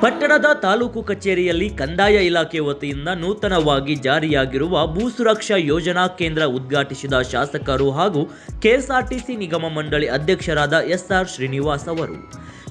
ಪಟ್ಟಣದ ತಾಲೂಕು ಕಚೇರಿಯಲ್ಲಿ ಕಂದಾಯ ಇಲಾಖೆ ವತಿಯಿಂದ ನೂತನವಾಗಿ ಜಾರಿಯಾಗಿರುವ ಭೂ ಸುರಕ್ಷಾ ಯೋಜನಾ ಕೇಂದ್ರ ಉದ್ಘಾಟಿಸಿದ ಶಾಸಕರು ಹಾಗೂ ಕೆಎಸ್ಆರ್ಟಿಸಿ ನಿಗಮ ಮಂಡಳಿ ಅಧ್ಯಕ್ಷರಾದ ಎಸ್ಆರ್ ಶ್ರೀನಿವಾಸ್ ಅವರು.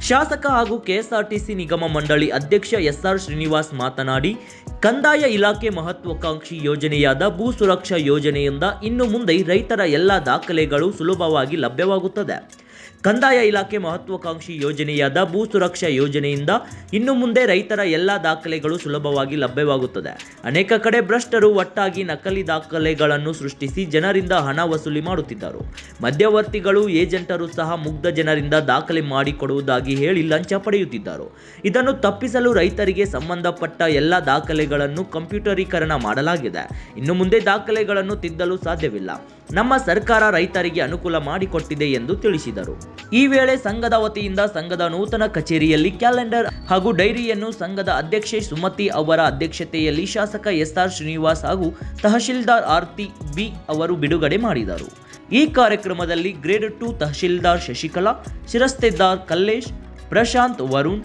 ಶಾಸಕ ಹಾಗೂ ಕೆಎಸ್ಆರ್ಟಿಸಿ ನಿಗಮ ಮಂಡಳಿ ಅಧ್ಯಕ್ಷ ಎಸ್ಆರ್ ಶ್ರೀನಿವಾಸ್ ಮಾತನಾಡಿ, ಕಂದಾಯ ಇಲಾಖೆ ಮಹತ್ವಾಕಾಂಕ್ಷಿ ಯೋಜನೆಯಾದ ಭೂ ಸುರಕ್ಷಾ ಯೋಜನೆಯಿಂದ ಇನ್ನು ಮುಂದೆ ರೈತರ ಎಲ್ಲ ದಾಖಲೆಗಳು ಸುಲಭವಾಗಿ ಲಭ್ಯವಾಗುತ್ತದೆ. ಕಂದಾಯ ಇಲಾಖೆ ಮಹತ್ವಾಕಾಂಕ್ಷಿ ಯೋಜನೆಯಾದ ಭೂ ಸುರಕ್ಷಾ ಯೋಜನೆಯಿಂದ ಇನ್ನು ಮುಂದೆ ರೈತರ ಎಲ್ಲ ದಾಖಲೆಗಳು ಸುಲಭವಾಗಿ ಲಭ್ಯವಾಗುತ್ತದೆ. ಅನೇಕ ಕಡೆ ಭ್ರಷ್ಟರು ಒಟ್ಟಾಗಿ ನಕಲಿ ದಾಖಲೆಗಳನ್ನು ಸೃಷ್ಟಿಸಿ ಜನರಿಂದ ಹಣ ವಸೂಲಿ ಮಾಡುತ್ತಿದ್ದರು. ಮಧ್ಯವರ್ತಿಗಳು, ಏಜೆಂಟರು ಸಹ ಮುಗ್ಧ ಜನರಿಂದ ದಾಖಲೆ ಮಾಡಿಕೊಡುವುದಾಗಿ ಹೇಳಿ ಲಂಚ ಪಡೆಯುತ್ತಿದ್ದರು. ಇದನ್ನು ತಪ್ಪಿಸಲು ರೈತರಿಗೆ ಸಂಬಂಧಪಟ್ಟ ಎಲ್ಲ ದಾಖಲೆಗಳನ್ನು ಕಂಪ್ಯೂಟರೀಕರಣ ಮಾಡಲಾಗಿದೆ. ಇನ್ನು ಮುಂದೆ ದಾಖಲೆಗಳನ್ನು ತಿದ್ದಲು ಸಾಧ್ಯವಿಲ್ಲ. ನಮ್ಮ ಸರ್ಕಾರ ರೈತರಿಗೆ ಅನುಕೂಲ ಮಾಡಿಕೊಟ್ಟಿದೆ ಎಂದು ತಿಳಿಸಿದರು. ಈ ವೇಳೆ ಸಂಘದ ವತಿಯಿಂದ ಸಂಘದ ನೂತನ ಕಚೇರಿಯಲ್ಲಿ ಕ್ಯಾಲೆಂಡರ್ ಹಾಗೂ ಡೈರಿಯನ್ನು ಸಂಘದ ಅಧ್ಯಕ್ಷೆ ಸುಮತಿ ಅವರ ಅಧ್ಯಕ್ಷತೆಯಲ್ಲಿ ಶಾಸಕ ಎಸ್ಆರ್ ಶ್ರೀನಿವಾಸ್ ಹಾಗೂ ತಹಶೀಲ್ದಾರ್ ಆರ್ತಿ ಬಿ ಅವರು ಬಿಡುಗಡೆ ಮಾಡಿದರು. ಈ ಕಾರ್ಯಕ್ರಮದಲ್ಲಿ ಗ್ರೇಡ್ ಟು ತಹಶೀಲ್ದಾರ್ ಶಶಿಕಲಾ, ಶಿರಸ್ತೆದಾರ್ ಕಲ್ಲೇಶ್, ಪ್ರಶಾಂತ್ ವರುಣ್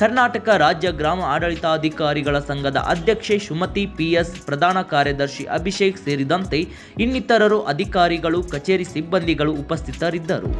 ಕರ್ನಾಟಕ ರಾಜ್ಯ ಗ್ರಾಮ ಆಡಳಿತಾಧಿಕಾರಿಗಳ ಸಂಘದ ಅಧ್ಯಕ್ಷೆ ಸುಮತಿ ಪಿಎಸ್, ಪ್ರಧಾನ ಕಾರ್ಯದರ್ಶಿ ಅಭಿಷೇಕ್ ಸೇರಿದಂತೆ ಇನ್ನಿತರರು ಅಧಿಕಾರಿಗಳು, ಕಚೇರಿ ಸಿಬ್ಬಂದಿಗಳು ಉಪಸ್ಥಿತರಿದ್ದರು.